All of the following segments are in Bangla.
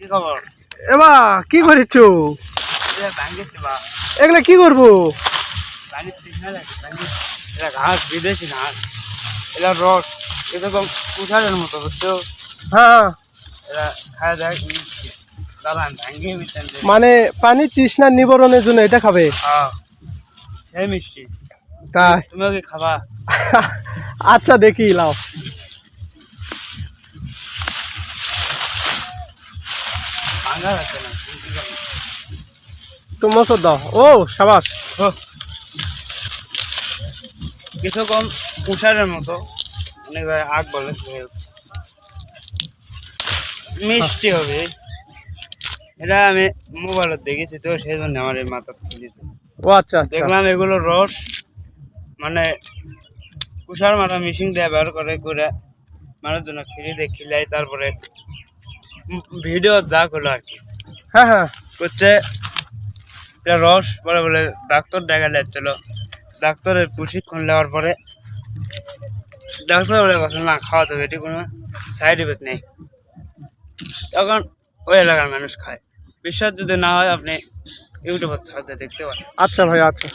কি খবর? এবা কি করিছো? বা এগুলা কি করব? ঘাস বিদেশি ঘাস। রস এরকম কুঠারের মতো বুঝছ? হ্যাঁ। এরা খায় দেয় মানে পানি তৃষ্ণা নিবারণের জন্য এটা খাবে? হ্যাঁ। মিষ্টি। তাই। তুমিও কি খাবা। আচ্ছা দেখি লাও ভাঙ্গা যাচ্ছে না তুমি কি খাবে? তো মসর দাও ও সাবাস। কিছু কম কুষারের মতো অনেক আগ বলে মিষ্টি হবে। এটা আমি মোবাইলে দেখেছি তো সেই জন্য আমার এই মাথা খুলেছে ও আচ্ছা আচ্ছা। দেখলাম এগুলো রস মানে কুষার মাথা মিশিং দিয়ে ব্যবহার করে করে মানুষ জন্য খিরি দিয়ে খিলাই তারপরে ভিডিও যা করল আর কি। হ্যাঁ হ্যাঁ। হচ্ছে রস পরে বলে ডাক্তার দেখা যাচ্ছিল। ডাক্তারের প্রশিক্ষণ নেওয়ার পরে ডাক্তার বলে কথা না খাওয়া দেবে এটি কোনো সাইড ইফেক্ট নেই। তখন ওই এলাকার মানুষ খায়। বিশ্বাস যদি না হয় আপনি ইউটিউবের সাথে দেখতে পারেন। আচ্ছা ভাই আচ্ছা।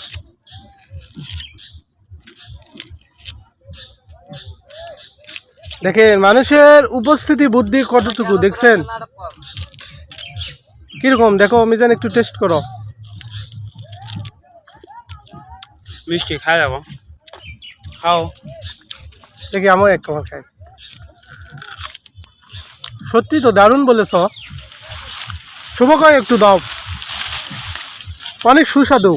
দেখেন মানুষের উপস্থিতি বুদ্ধি কতটুকু দেখছেন? কীরকম? দেখো আমি মিজান একটু টেস্ট করো। মিষ্টি খাই যাব। খাও। দেখি আমার এক খাবার খাই সত্যি তো দারুণ বলেছ। শুভকয় একটু দাও। অনেক সুস্বাদু।